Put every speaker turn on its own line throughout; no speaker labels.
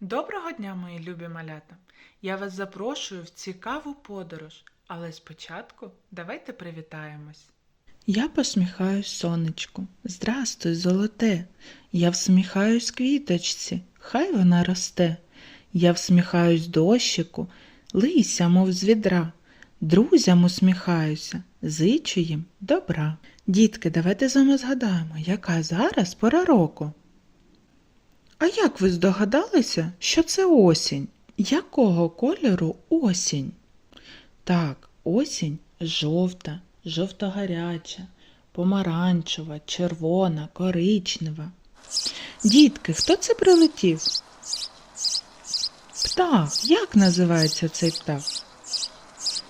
Доброго дня, мої любі малята! Я вас запрошую в цікаву подорож, але спочатку давайте привітаємось. Я посміхаюсь сонечку. Здрастуй, золоте. Я всміхаюсь квіточці, хай вона росте. Я всміхаюсь дощику, лися, мов з відра. Друзям усміхаюся, зичу їм добра. Дітки, давайте з вами згадаємо, яка зараз пора року. А як ви здогадалися, що це осінь? Якого кольору осінь? Так, осінь жовта, жовто-гаряча, помаранчева, червона, коричнева. Дітки, хто це прилетів? Птах. Як називається цей птах?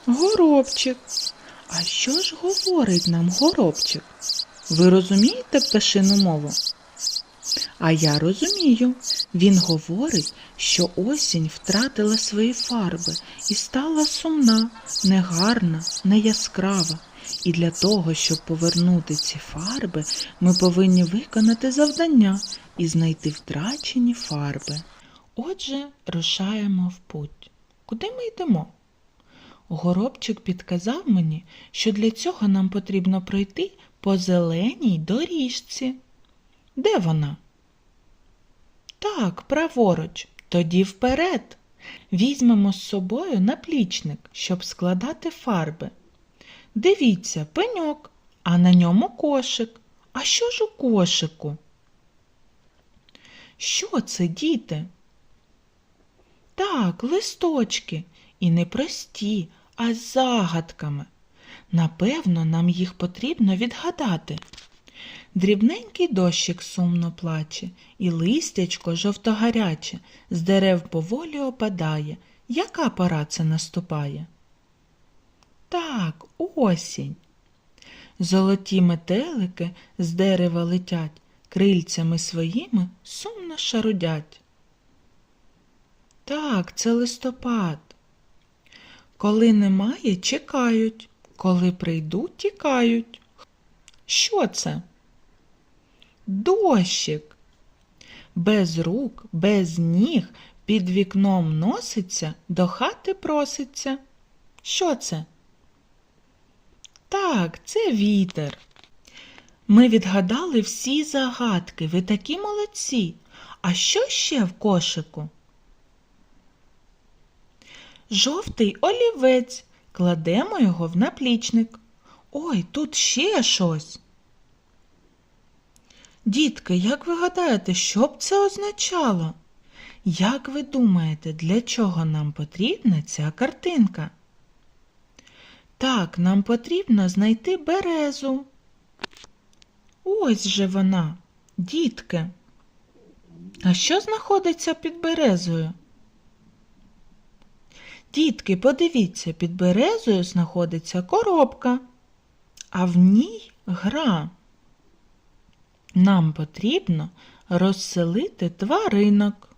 Горобчик. А що ж говорить нам горобчик? Ви розумієте пташину мову? А я розумію. Він говорить, що осінь втратила свої фарби і стала сумна, негарна, неяскрава. І для того, щоб повернути ці фарби, ми повинні виконати завдання і знайти втрачені фарби. Отже, рушаємо в путь. Куди ми йдемо? Горобчик підказав мені, що для цього нам потрібно пройти по зеленій доріжці. Де вона? Так, праворуч, тоді вперед. Візьмемо з собою наплічник, щоб складати фарби. Дивіться, пеньок, а на ньому кошик. А що ж у кошику? Що це, діти? Так, листочки, і не прості, а з загадками. Напевно, нам їх потрібно відгадати. Дрібненький дощик сумно плаче, і листячко жовтогаряче з дерев поволі опадає. Яка пора це наступає? Так, осінь. Золоті метелики з дерева летять, крильцями своїми сумно шарудять. Так, це листопад. Коли немає, чекають, коли прийдуть, тікають. Що це? Дощик. Без рук, без ніг під вікном носиться, до хати проситься. Що це? Так, це вітер. Ми відгадали всі загадки. Ви такі молодці. А що ще в кошику? Жовтий олівець. Кладемо його в наплічник. Ой, тут ще щось. Дітки, як ви гадаєте, що б це означало? Як ви думаєте, для чого нам потрібна ця картинка? Так, нам потрібно знайти березу. Ось же вона, дітки. А що знаходиться під березою? Дітки, подивіться, під березою знаходиться коробка, а в ній гра. Нам потрібно розселити тваринок.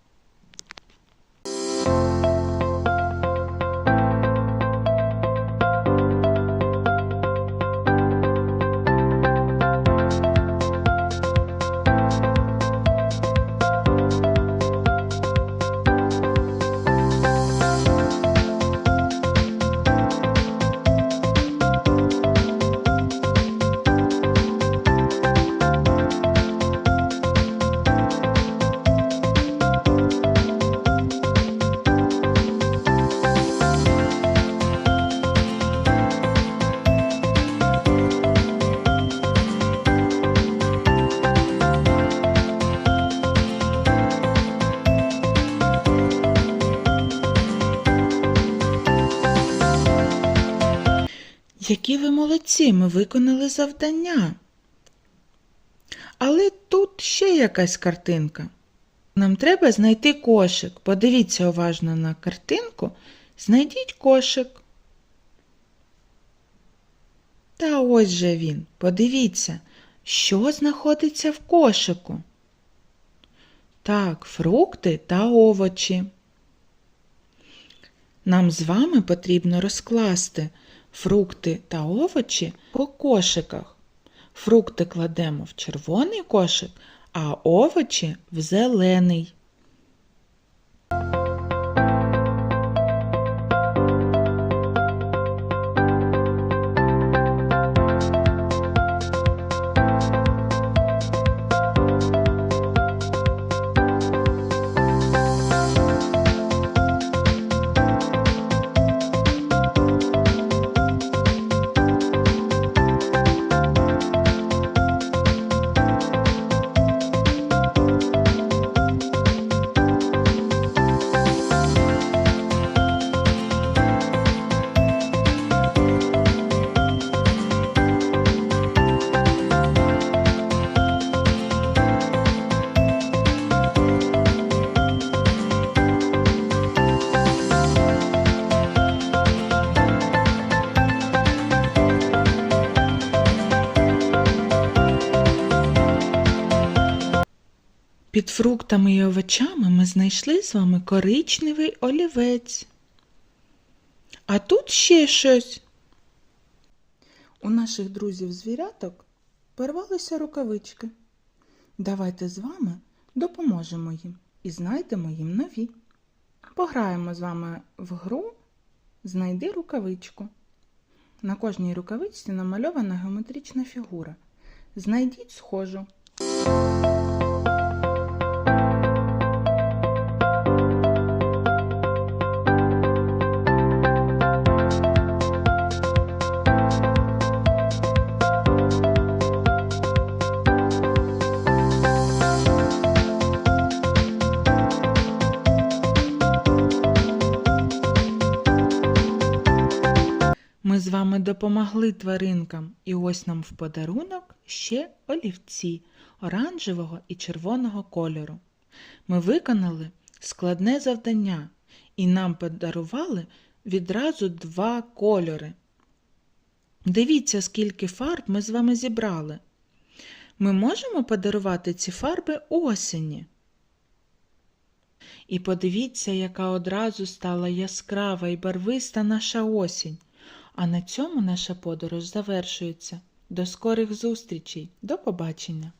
Які ви молодці, ми виконали завдання. Але тут ще якась картинка. Нам треба знайти кошик. Подивіться уважно на картинку. Знайдіть кошик. Та ось же він. Подивіться, що знаходиться в кошику. Так, фрукти та овочі. Нам з вами потрібно розкласти фрукти та овочі по кошиках. Фрукти кладемо в червоний кошик, а овочі в зелений. Під фруктами і овочами ми знайшли з вами коричневий олівець. А тут ще щось. У наших друзів звіряток порвалися рукавички. Давайте з вами допоможемо їм і знайдемо їм нові. Пограємо з вами в гру Знайди рукавичку. На кожній рукавичці намальована геометрична фігура. Знайдіть схожу. Ми допомогли тваринкам, і ось нам в подарунок ще олівці оранжевого і червоного кольору. Ми виконали складне завдання і нам подарували відразу два кольори. Дивіться, скільки фарб ми з вами зібрали. Ми можемо подарувати ці фарби осені. І подивіться, яка одразу стала яскрава і барвиста наша осінь. А на цьому наша подорож завершується. До скорих зустрічей. До побачення!